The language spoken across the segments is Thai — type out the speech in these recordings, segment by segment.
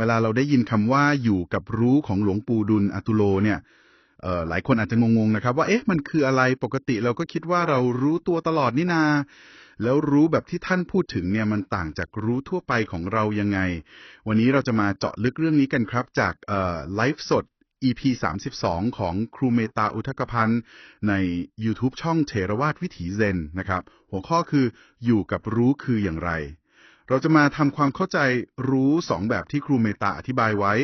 เวลาเราได้ยินคำว่าอยู่กับรู้ของหลวงปู่ดุลอตุโลเนี่ยหลายคนอาจจะงงๆนะครับ ว่าเอ๊ะมันคืออะไรปกติเราก็คิดว่าเรารู้ตัวตลอดนี่นา แล้วรู้แบบที่ท่านพูดถึงเนี่ยมันต่างจากรู้ทั่วไปของเรายังไง วันนี้เราจะมาเจาะลึกเรื่องนี้กันครับ จากไลฟ์สด EP 32 ของครูเมตาอุทกพันธ์ใน YouTube ช่องเทรวาทวิถีเซนนะครับ หัวข้อคืออยู่กับรู้คืออย่างไร เราจะมาทำความเข้าใจรู้สองแบบที่ครูเมตาอธิบายไว้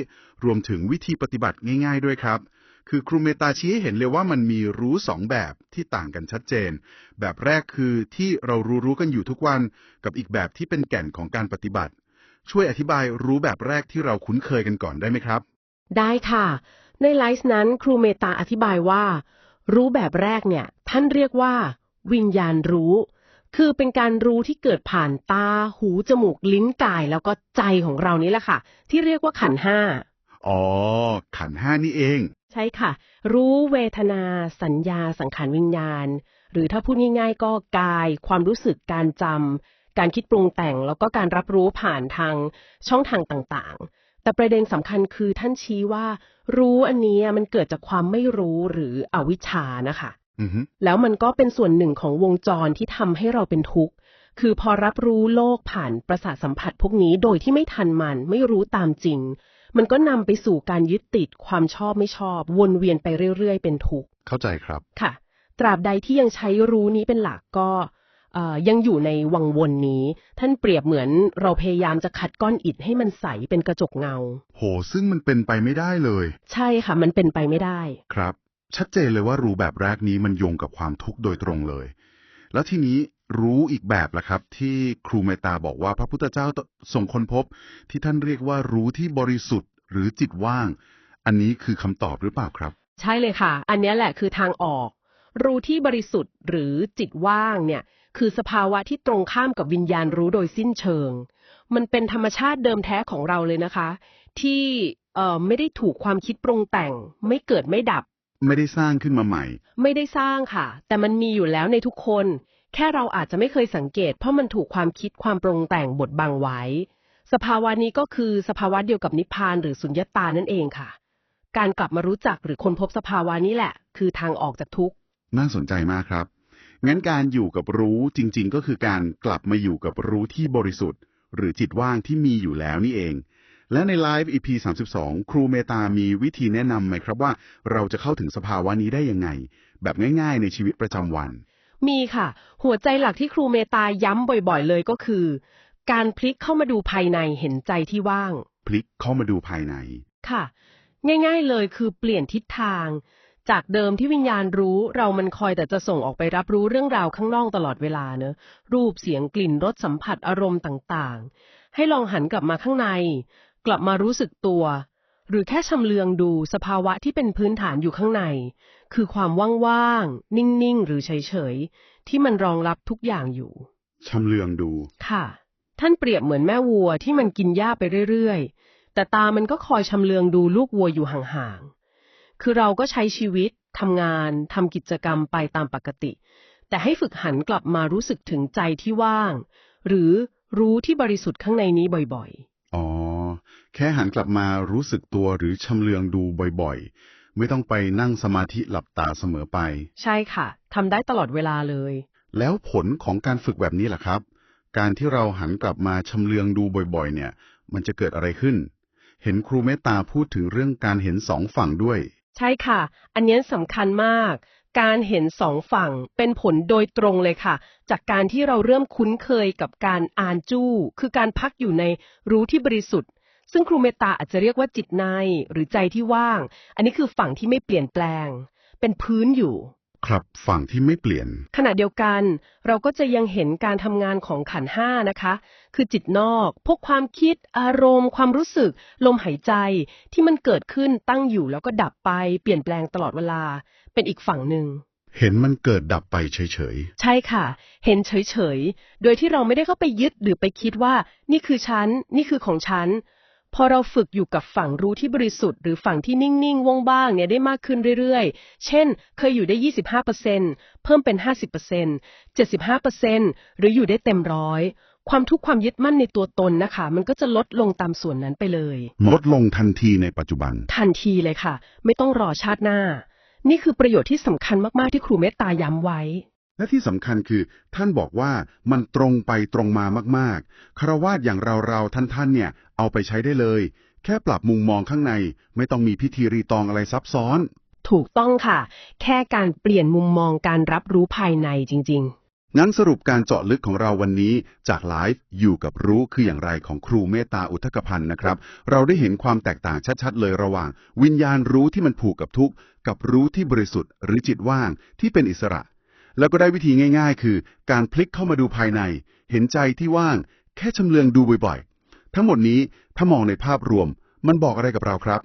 รวมถึงวิธีปฏิบัติง่าย ๆ ด้วยครับ คือครูเมตาชี้ให้เห็นเลยว่ามันมีรู้สองแบบที่ต่างกันชัดเจน แบบแรกคือที่เรารู้รู้กันอยู่ทุกวัน กับอีกแบบที่เป็นแก่นของการปฏิบัติ ช่วยอธิบายรู้แบบแรกที่เราคุ้นเคยกันก่อนได้ไหมครับ ได้ค่ะ ในไลฟ์นั้นครูเมตาอธิบายว่า รู้แบบแรกเนี่ย ท่านเรียกว่า วิญญาณรู้ คือเป็นการรู้ที่เกิดผ่านตา หูจมูกลิ้นกาย แล้วก็ใจของเรานี่แหละค่ะ ที่เรียกว่าขันธ์ห้าอ๋อ ขันธ์ห้านี่เอง ใช่ค่ะ รู้เวทนา สัญญา สังขารวิญญาณ หรือถ้าพูดง่ายๆ ก็กาย ความรู้สึกการจำการคิดปรุงแต่งแล้วก็การรับรู้ผ่านทางช่องทางต่างๆ แต่ประเด็นสำคัญคือท่านชี้ว่า รู้อันนี้มันเกิดจากความไม่รู้หรืออวิชชานะคะอือฮึ แล้วมันก็เป็นส่วนหนึ่งของวงจรที่ทำให้เราเป็นทุกข์ คือพอรับรู้โลกผ่านประสาทสัมผัสพวกนี้โดยที่ไม่ทันมันไม่รู้ตามจริง มันก็นำไปสู่การยึดติดความชอบไม่ชอบ วนเวียนไปเรื่อยๆ เป็นทุกข์ เข้าใจครับ ค่ะ ตราบใดที่ยังใช้รู้นี้เป็นหลักก็เอ่อยังอยู่ในวังวนนี้ ท่านเปรียบเหมือนเราพยายามจะขัดก้อนอิฐให้มันใสเป็นกระจกเงา โห ซึ่งมันเป็นไปไม่ได้เลย ใช่ค่ะ มันเป็นไปไม่ได้ ครับ ชัดเจนเลยว่ารู้แบบแรกนี้มันโยงกับความทุกข์โดยตรงเลย แล้วทีนี้รู้อีกแบบละครับ ที่ครูเมตาบอกว่าพระพุทธเจ้าส่งคนพบ ที่ท่านเรียกว่ารู้ที่บริสุทธิ์หรือจิตว่าง อันนี้คือคำตอบหรือเปล่าครับ ใช่เลยค่ะ อันนี้แหละคือทางออก รู้ที่บริสุทธิ์หรือจิตว่างเนี่ยคือสภาวะที่ตรงข้ามกับวิญญาณรู้โดยสิ้นเชิง มันเป็นธรรมชาติเดิมแท้ของเราเลยนะคะ ที่เอ่อไม่ได้ถูกความคิดปรุงแต่ง ไม่เกิดไม่ดับ ไม่ได้สร้างขึ้นมาใหม่ ไม่ได้สร้างค่ะ แต่มันมีอยู่แล้วในทุกคน แค่เราอาจจะไม่เคยสังเกต เพราะมันถูกความคิดความปรุงแต่งบดบังไว้ สภาวะนี้ก็คือสภาวะเดียวกับนิพพานหรือสุญญตานั่นเองค่ะ การกลับมารู้จักหรือค้นพบสภาวะนี้แหละ คือทางออกจากทุกข์น่าสนใจมากครับ งั้นการอยู่กับรู้จริง ๆ ก็คือการกลับมาอยู่กับรู้ที่บริสุทธิ์ หรือจิตว่างที่มีอยู่แล้วนี่เอง และในไลฟ์ EP 32 ครูเมตามีวิธีแนะนำไหมครับว่า เราจะเข้าถึงสภาวะนี้ได้ยังไง แบบง่าย ๆ ในชีวิตประจำวัน มีค่ะ หัวใจหลักที่ครูเมตาย้ำบ่อยๆ เลยก็คือ การพลิกเข้ามาดูภายในเห็นใจที่ว่าง พลิกเข้ามาดูภายใน ค่ะ ง่าย ๆ เลยคือเปลี่ยนทิศทาง จากเดิมที่วิญญาณรู้เรามันคอยแต่จะส่งออกไปรับรู้เรื่องราวข้างนอกตลอดเวลาเนอะรูปเสียงกลิ่นรสสัมผัสอารมณ์ต่างๆ ให้ลองหันกลับมาข้างใน กลับมารู้สึกตัว หรือแค่ชำเลืองดูสภาวะที่เป็นพื้นฐานอยู่ข้างใน คือความว่างๆ นิ่งๆ หรือเฉยๆ ที่มันรองรับทุกอย่างอยู่ชำเลืองดู ค่ะ ท่านเปรียบเหมือนแม่วัวที่มันกินหญ้าไปเรื่อยๆ แต่ตามันก็คอยชำเลืองดูลูกวัวอยู่ห่างๆ คือเราก็ใช้ชีวิตทำงานทำกิจกรรมไปตามปกติ แต่ให้ฝึกหันกลับมารู้สึกถึงใจที่ว่าง หรือรู้ที่บริสุทธิ์ข้างในนี้บ่อยๆอ๋อ แค่หันกลับมารู้สึกตัวหรือชำเลืองดูบ่อยๆ ไม่ต้องไปนั่งสมาธิหลับตาเสมอไป ใช่ค่ะทำได้ตลอดเวลาเลย แล้วผลของการฝึกแบบนี้ล่ะครับ การที่เราหันกลับมาชำเลืองดูบ่อยๆ เนี่ย มันจะเกิดอะไรขึ้น เห็นครูเมตตาพูดถึงเรื่องการเห็นสองฝั่งด้วย ใช่ค่ะ อันเนี้ยสำคัญมาก การเห็นสองฝั่งเป็นผลโดยตรงเลยค่ะ จากการที่เราเริ่มคุ้นเคยกับการอ่านจู้ คือการพักอยู่ในรู้ที่บริสุทธิ์ ซึ่งครูเมตตาอาจจะเรียกว่าจิตในหรือใจที่ว่าง อันนี้คือฝั่งที่ไม่เปลี่ยนแปลง เป็นพื้นอยู่ ครับฝั่งที่ไม่เปลี่ยน ขณะเดียวกัน เราก็จะยังเห็นการทำงานของขันธ์ห้านะคะ คือจิตนอก พวกความคิด อารมณ์ ความรู้สึก ลมหายใจที่มันเกิดขึ้นตั้งอยู่แล้วก็ดับไป เปลี่ยนแปลงตลอดเวลา เป็นอีกฝั่งหนึ่งเห็นมันเกิดดับไปเฉยใช่ค่ะ เห็นเฉยๆ โดยที่เราไม่ได้เข้าไปยึดหรือไปคิดว่า นี่คือฉัน นี่คือของฉัน พอเราฝึกอยู่กับฝั่งรู้ที่บริสุทธิ์หรือฝั่งที่นิ่งๆว่างบ้างเนี่ยได้มากขึ้นเรื่อยๆ เช่น เคยอยู่ได้ 25%เพิ่มเป็น 50% 75%หรืออยู่ได้เต็มร้อย ความทุกข์ความยึดมั่นในตัวตนนะคะ มันก็จะลดลงตามส่วนนั้นไปเลย ลดลงทันทีในปัจจุบัน ทันทีเลยค่ะ ไม่ต้องรอชาติหน้า นี่คือประโยชน์ที่สำคัญมากๆที่ครูเมตตาย้ำไว้ และที่สำคัญคือท่านบอกว่ามันตรงไปตรงมามากๆคารวาสอย่างเราๆท่านๆเนี่ย เอาไปใช้ได้เลย แค่ปรับมุมมองข้างใน ไม่ต้องมีพิธีรีตองอะไรซับซ้อน ถูกต้องค่ะ แค่การเปลี่ยนมุมมองการรับรู้ภายในจริงงั้นสรุปการเจาะลึกของเราวันนี้จากไลฟ์อยู่กับรู้คืออย่างไรของครูเมตตาอุทกพันธ์นะครับ เราได้เห็นความแตกต่างชัดๆ เลยระหว่าง วิญญาณรู้ที่มันผูกกับทุกข์กับรู้ที่บริสุทธิ์หรือจิตว่างที่เป็นอิสระ แล้วก็ได้วิธีง่าย ๆ คือ การพลิกเข้ามาดูภายใน เห็นใจที่ว่าง แค่ชำเลืองดูบ่อยๆ ทั้งหมดนี้ถ้ามองในภาพรวม มันบอกอะไรกับเราครับ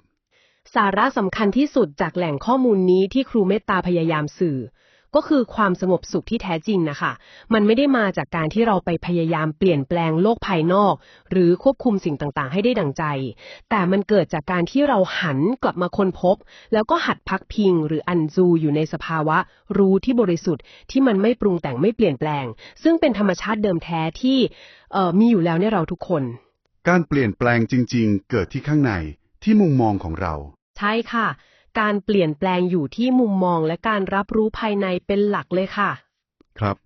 สาระสำคัญที่สุดจากแหล่งข้อมูลนี้ที่ครูเมตตาพยายามสื่อ ก็คือความสงบสุขที่แท้จริงนะคะ มันไม่ได้มาจากการที่เราไปพยายามเปลี่ยนแปลงโลกภายนอก หรือควบคุมสิ่งต่างๆ ให้ได้ดังใจ แต่มันเกิดจากการที่เราหันกลับมาค้นพบ แล้วก็หัดพักพิง หรืออันซูอยู่ในสภาวะ รู้ที่บริสุทธิ์ที่มันไม่ปรุงแต่งไม่เปลี่ยนแปลง ซึ่งเป็นธรรมชาติเดิมแท้ที่เอ่อมีอยู่แล้วในเราทุกคน การเปลี่ยนแปลงจริง ๆ เกิดที่ข้างในที่มุมมองของเรา ใช่ค่ะ การเปลี่ยนแปลงอยู่ที่มุมมองและการรับรู้ภายในเป็นหลักเลยค่ะ ครับ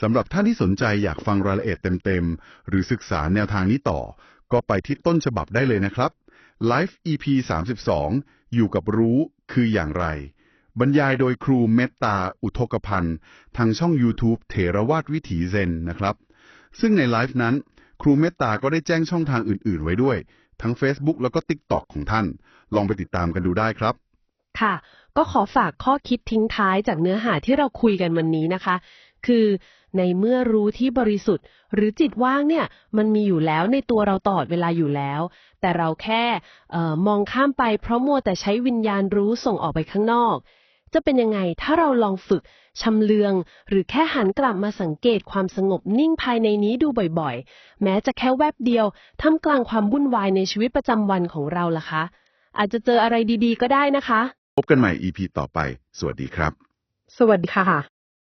สำหรับท่านที่สนใจอยากฟังรายละเอียดเต็มๆ หรือศึกษาแนวทางนี้ต่อ ก็ไปที่ต้นฉบับได้เลยนะครับ Life EP 32 อยู่กับรู้คืออย่างไร บรรยายโดยครูเมตตา อุทกพันธ์ ทางช่อง YouTube เถรวาทวิถีเซนนะครับ ซึ่งในไลฟ์นั้น ครูเมตตาก็ได้แจ้งช่องทางอื่นๆ ไว้ด้วย ทั้ง Facebook แล้วก็ TikTok ของท่าน ลองไปติดตามกันดูได้ครับ ค่ะ ก็ขอฝากข้อคิดทิ้งท้ายจากเนื้อหาที่เราคุยกันวันนี้นะคะ คือในเมื่อรู้ที่บริสุทธิ์ หรือจิตว่างเนี่ยมันมีอยู่แล้วในตัวเราตลอดเวลาอยู่แล้ว แต่เราแค่ออมองข้ามไปเพราะมัวแต่ใช้วิญญาณรู้ส่งออกไปข้างนอก จะเป็นยังไงถ้าเราลองฝึกชำเลือง หรือแค่หันกลับมาสังเกตความสงบนิ่งภายในนี้ดูบ่อยๆ แม้จะแค่แวบเดียวท่ามกลางความวุ่นวายในชีวิตประจำวันของเราล่ะคะ อาจจะเจออะไรดีๆ ก็ได้นะคะ บกันใหม่ EP ต่อไป สวัสดีครับ สวัสดีค่ะ